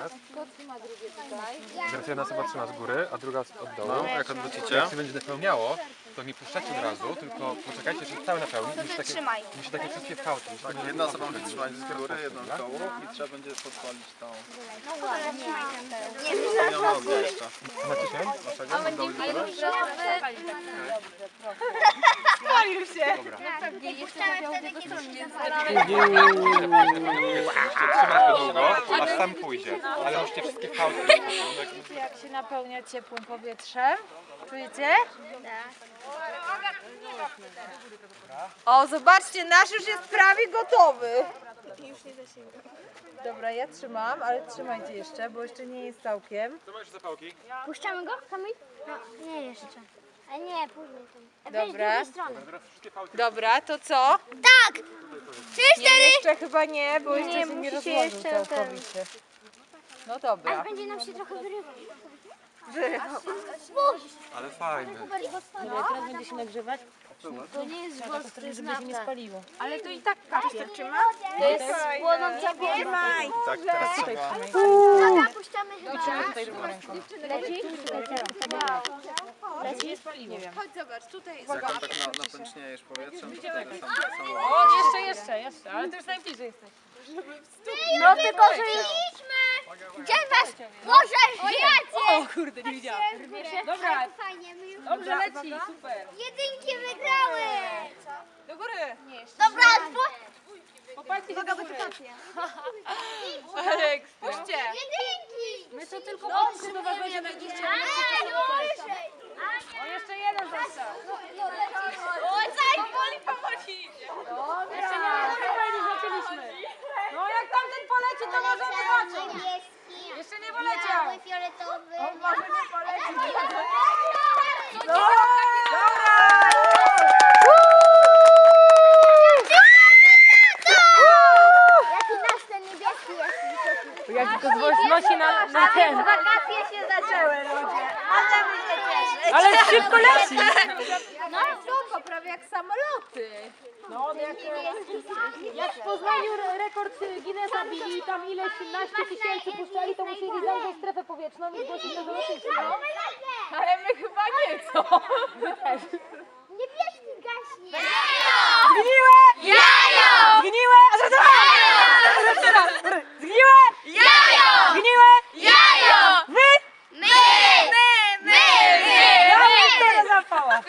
Teraz. Teraz jedna osoba trzyma z góry, a druga od dołu. No, jak odwrócicie? Jak się będzie napełniało, to nie puszczacie od razu, tylko poczekajcie, że cały napełni. Musi takie, Trzymaj. musi takie wszystkie skałki. musi takie- Jedna osoba będzie trzymać z góry, jedną z dołu i trzeba będzie podpalić tą Nie wiem, tą nogę jeszcze. Macie się? Waszego? Z dołu Spalił się. Nie, jeszcze jego stronę, długo, aż sam pójdzie. Ale musicie wszystkie skałki. Jak się napełnia ciepłym powietrzem. Czujecie? O, zobaczcie, nasz już jest prawie gotowy. Dobra, ja trzymam, ale trzymajcie jeszcze, bo jeszcze nie jest całkiem. Co masz zapałki? Puszczamy go, Kamil? No, nie jeszcze. A nie, później tam. A Dobra. z drugiej strony. Dobra, to co? Tak! Trzy, Nie, jeszcze chyba nie, bo jeszcze Nie, się nie musi się rozłożył jeszcze ten- całkowicie. No dobra. Będzie nam się trochę wyrywać. Ale fajny. Teraz będzie się nagrzewać, To nie jest włos, to jest żeby się nie nafta. spaliło. Ale to i tak kapcie trzyma? To jest płonąca woda. Tak, teraz trzeba. Dobra, puszczamy chyba. Tutaj drugą ręką. Leci? Leci? Nie spaliło. Chodź zobacz, tutaj tam tak na, napęczniejesz powietrzem, wtedy sam, O, jeszcze, jeszcze, jeszcze, ale to już najbliżej jesteś. No tylko, że Gdzie was? Żyjecie! O kurde, nie widziałam. Dobra, Fajnie, my już dobrze leci, super. jedynki wygrały! Do góry. Dobra, dwu... Popatrzcie się do góry. Ale ekstra. Puśćcie. jedynki! My to tylko będzie najbliżej. Ale dobrze! O, jeszcze jeden został. O, cześć, boli pomoci! Jeszcze nie, jeszcze nie zaczęliśmy. No jak tamten poleci, Niebieski, Jeszcze nie poleciał. biały, fioletowy. On może nie poleci. No, Jaki nasz ten niebieski jest wysoki? Jak tylko znosi na, na ten. Wakacje się zaczęły, ludzie. Ale my się cieszyć. Ale szybko leci. on jak, jak w Poznaniu rekord Guinnessa bili tam ileś 13 tysięcy puszczali, to musieli zamknąć strefę powietrzną i zgłosić do lotnicy. Ale my chyba nie, co? My też. Nie bierzcie gaśnie! Zgniłe! Jajo! Zgniłe! Zgniłe! Jajo! Zgniłe! Jajo! Wy! My! My! My! My! Ja bym teraz zapała.